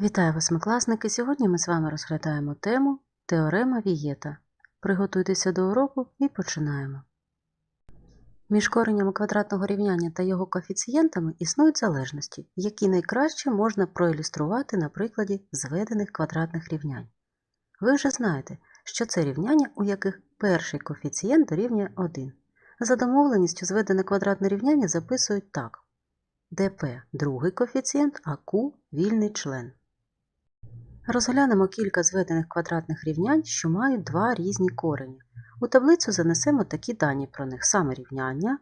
Вітаю восьмикласники! Сьогодні ми з вами розглядаємо тему Теорема Вієта. Приготуйтеся до уроку і починаємо. Між коренями квадратного рівняння та його коефіцієнтами існують залежності, які найкраще можна проілюструвати на прикладі зведених квадратних рівнянь. Ви вже знаєте, що це рівняння, у яких перший коефіцієнт дорівнює 1. За домовленістю зведене квадратне рівняння записують так. ДП другий коефіцієнт, а Q вільний член. Розглянемо кілька зведених квадратних рівнянь, що мають два різні корені. У таблицю занесемо такі дані про них саме рівняння,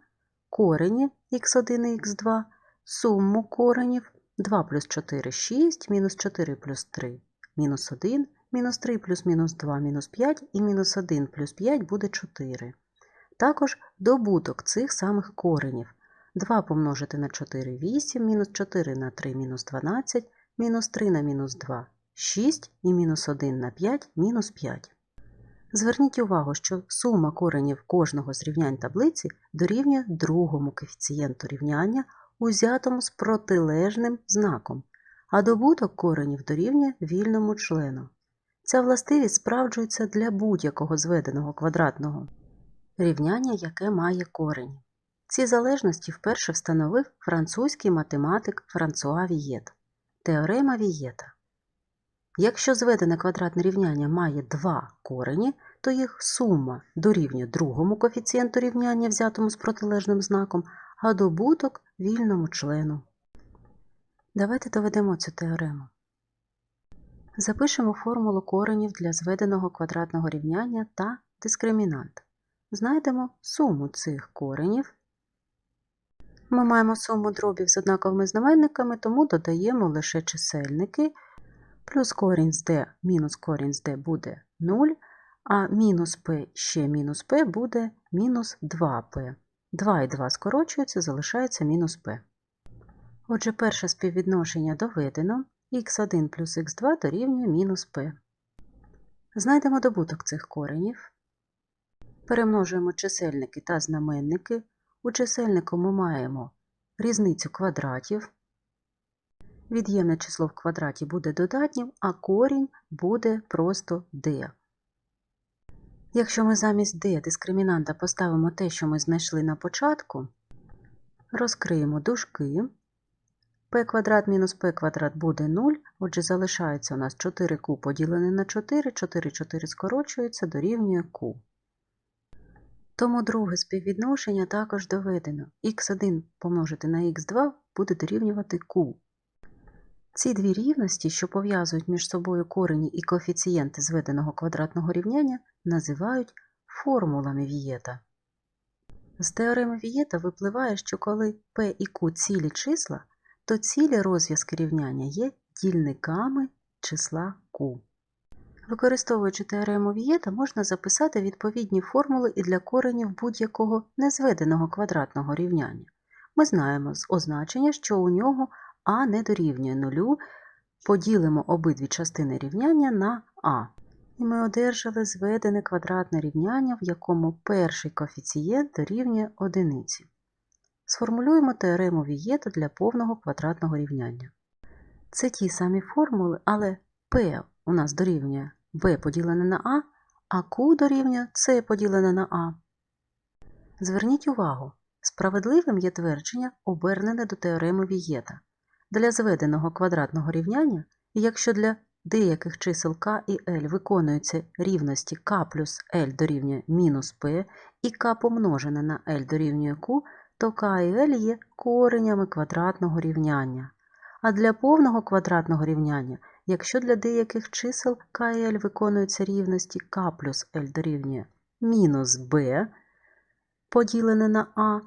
корені х1 і х2, суму коренів 2 плюс 4 – 6, мінус 4 плюс 3 – мінус 1, мінус 3 плюс мінус 2 – мінус 5 і мінус 1 плюс 5 буде 4. Також добуток цих самих коренів. 2 помножити на 4 – 8, мінус 4 на 3 – мінус 12, мінус 3 на мінус 2 – 6 і мінус 1 на 5 – мінус 5. Зверніть увагу, що сума коренів кожного з рівнянь таблиці дорівнює другому коефіцієнту рівняння, узятому з протилежним знаком, а добуток коренів дорівнює вільному члену. Ця властивість справджується для будь-якого зведеного квадратного рівняння, яке має корені. Ці залежності вперше встановив французький математик Франсуа Вієт. Теорема Вієта. Якщо зведене квадратне рівняння має два корені, то їх сума дорівнює другому коефіцієнту рівняння, взятому з протилежним знаком, а добуток вільному члену. Давайте доведемо цю теорему. Запишемо формулу коренів для зведеного квадратного рівняння та дискримінант. Знайдемо суму цих коренів. Ми маємо суму дробів з однаковими знаменниками, тому додаємо лише чисельники. Плюс корінь з d мінус корінь з d буде 0, а мінус p ще мінус p буде мінус 2p. 2 і 2 скорочуються, залишається мінус p. Отже, перше співвідношення доведено, x1 плюс x2 дорівнює мінус p. Знайдемо добуток цих коренів. Перемножуємо чисельники та знаменники. У чисельнику ми маємо різницю квадратів. Від'ємне число в квадраті буде додатнім, а корінь буде просто d. Якщо ми замість d дискримінанта поставимо те, що ми знайшли на початку, розкриємо дужки. p квадрат мінус p квадрат буде 0, отже, залишається у нас 4q поділене на 4, 4 4 скорочується, дорівнює q. Тому друге співвідношення також доведено. х1 помножити на х2 буде дорівнювати q. Ці дві рівності, що пов'язують між собою корені і коефіцієнти зведеного квадратного рівняння, називають формулами Вієта. З теореми Вієта випливає, що коли p і q цілі числа, то цілі розв'язки рівняння є дільниками числа q. Використовуючи теорему Вієта, можна записати відповідні формули і для коренів будь-якого незведеного квадратного рівняння. Ми знаємо з означення, що у нього а не дорівнює нулю, поділимо обидві частини рівняння на а. І ми одержали зведене квадратне рівняння, в якому перший коефіцієнт дорівнює одиниці. Сформулюємо теорему Вієта для повного квадратного рівняння. Це ті самі формули, але p у нас дорівнює b поділене на а, а q дорівнює c поділене на а. Зверніть увагу, справедливим є твердження, обернене до теореми Вієта. Для зведеного квадратного рівняння, якщо для деяких чисел k і l виконуються рівності k плюс l дорівнює мінус p і k помножене на l дорівнює q, то k і l є коренями квадратного рівняння. А для повного квадратного рівняння, якщо для деяких чисел k і l виконуються рівності k плюс l дорівнює мінус b поділене на a,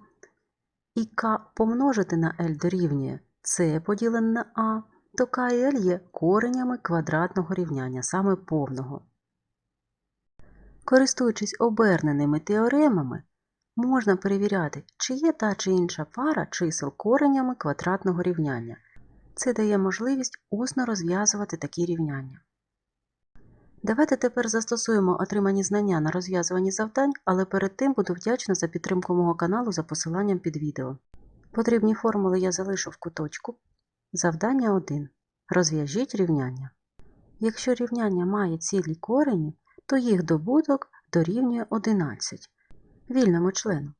і k помножити на l дорівнює c поділене на а, то k і l є коренями квадратного рівняння, саме повного. Користуючись оберненими теоремами, можна перевіряти, чи є та чи інша пара чисел коренями квадратного рівняння. Це дає можливість усно розв'язувати такі рівняння. Давайте тепер застосуємо отримані знання на розв'язуванні завдань, але перед тим буду вдячна за підтримку мого каналу за посиланням під відео. Потрібні формули я залишу в куточку. Завдання 1. Розв'яжіть рівняння. Якщо рівняння має цілі корені, то їх добуток дорівнює 11 вільному члену.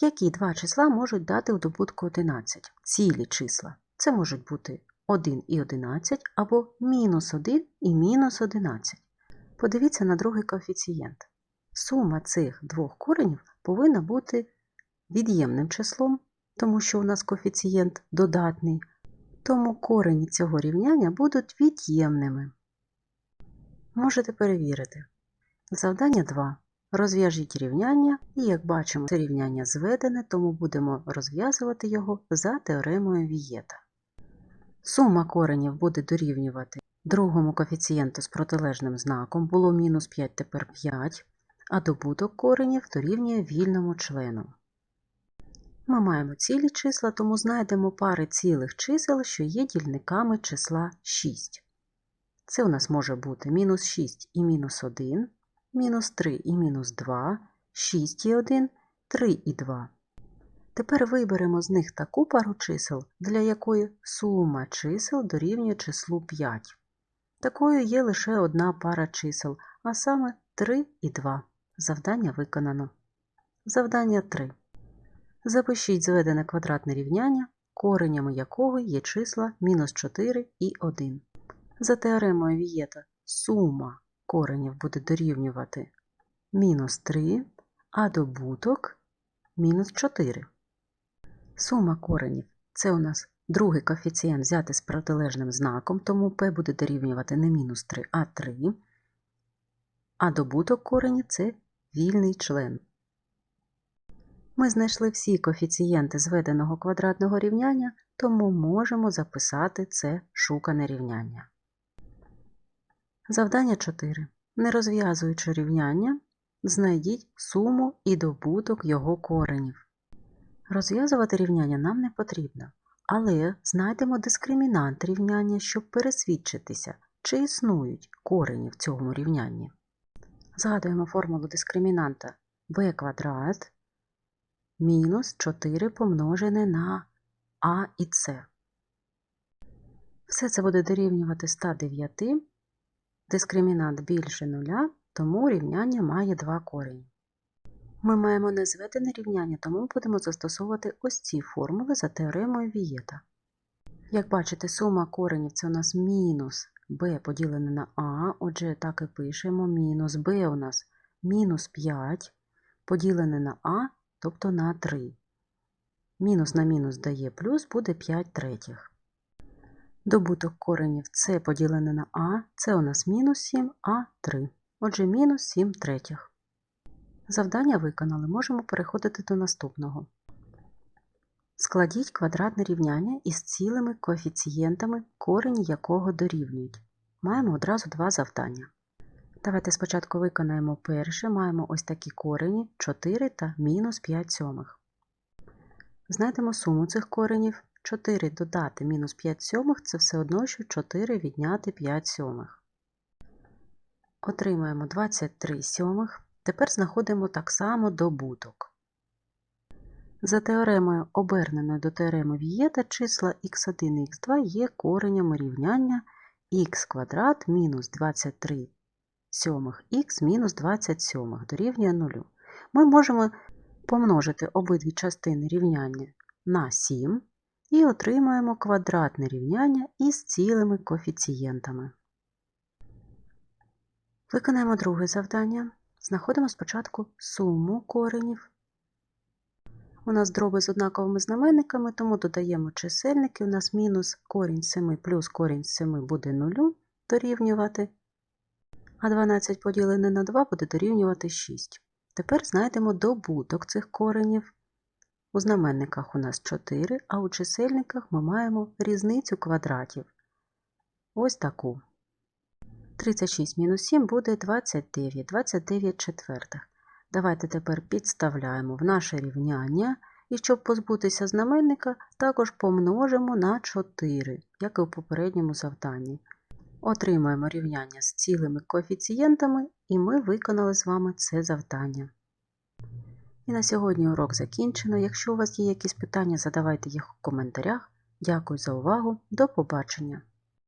Які два числа можуть дати у добутку 11? Цілі числа. Це можуть бути 1 і 11 або мінус 1 і мінус 11. Подивіться на другий коефіцієнт. Сума цих двох коренів повинна бути від'ємним числом, тому що у нас коефіцієнт додатний, тому корені цього рівняння будуть від'ємними. Можете перевірити. Завдання 2. Розв'яжіть рівняння, і як бачимо, це рівняння зведене, тому будемо розв'язувати його за теоремою Вієта. Сума коренів буде дорівнювати другому коефіцієнту з протилежним знаком, було мінус 5, тепер 5, а добуток коренів дорівнює вільному члену. Ми маємо цілі числа, тому знайдемо пари цілих чисел, що є дільниками числа 6. Це у нас може бути мінус 6 і мінус 1, мінус 3 і мінус 2, 6 і 1, 3 і 2. Тепер виберемо з них таку пару чисел, для якої сума чисел дорівнює числу 5. Такою є лише одна пара чисел, а саме 3 і 2. Завдання виконано. Завдання 3. Запишіть зведене квадратне рівняння, коренями якого є числа мінус 4 і 1. За теоремою Вієта сума коренів буде дорівнювати мінус 3, а добуток мінус 4. Сума коренів це у нас другий коефіцієнт взяти з протилежним знаком, тому p буде дорівнювати не мінус 3, а 3. А добуток коренів це вільний член. Ми знайшли всі коефіцієнти зведеного квадратного рівняння, тому можемо записати це шукане рівняння. Завдання 4. Не розв'язуючи рівняння, знайдіть суму і добуток його коренів. Розв'язувати рівняння нам не потрібно, але знайдемо дискримінант рівняння, щоб пересвідчитися, чи існують корені в цьому рівнянні. Згадуємо формулу дискримінанта b квадрат мінус 4 помножене на а і С. Все це буде дорівнювати 109. Дискримінант більше нуля, тому рівняння має два корені. Ми маємо незведене рівняння, тому будемо застосовувати ось ці формули за теоремою Вієта. Як бачите, сума коренів це у нас мінус b поділене на а, отже, так і пишемо мінус b у нас мінус 5 поділене на а, тобто на 3. Мінус на мінус дає плюс, буде 5 третіх. Добуток коренів С поділене на А, це у нас мінус 7, а 3. Отже, мінус 7 третіх. Завдання виконали, можемо переходити до наступного. Складіть квадратне рівняння із цілими коефіцієнтами, корені якого дорівнюють. Маємо одразу два завдання. Давайте спочатку виконаємо перше, маємо ось такі корені 4 та мінус 5 сьомих. Знайдемо суму цих коренів. 4 додати мінус 5 сьомих це все одно, що 4 відняти 5 сьомих. Отримаємо 23 сьомих. Тепер знаходимо так само добуток. За теоремою, оберненою до теореми Вієта, числа х1 і х2 є коренями рівняння х квадрат мінус 23 сьомих х мінус 27 дорівнює 0. Ми можемо помножити обидві частини рівняння на 7 і отримаємо квадратне рівняння із цілими коефіцієнтами. Виконаємо друге завдання. Знаходимо спочатку суму коренів. У нас дроби з однаковими знаменниками, тому додаємо чисельники. У нас мінус корінь 7 плюс корінь 7 буде 0 дорівнювати, а 12 поділене на 2 буде дорівнювати 6. Тепер знайдемо добуток цих коренів. У знаменниках у нас 4, а у чисельниках ми маємо різницю квадратів. Ось таку. 36 мінус 7 буде 29, 29 четвертих. Давайте тепер підставляємо в наше рівняння, і щоб позбутися знаменника, також помножимо на 4, як і у попередньому завданні. Отримаємо рівняння з цілими коефіцієнтами, і ми виконали з вами це завдання. І на сьогодні урок закінчено. Якщо у вас є якісь питання, задавайте їх у коментарях. Дякую за увагу. До побачення!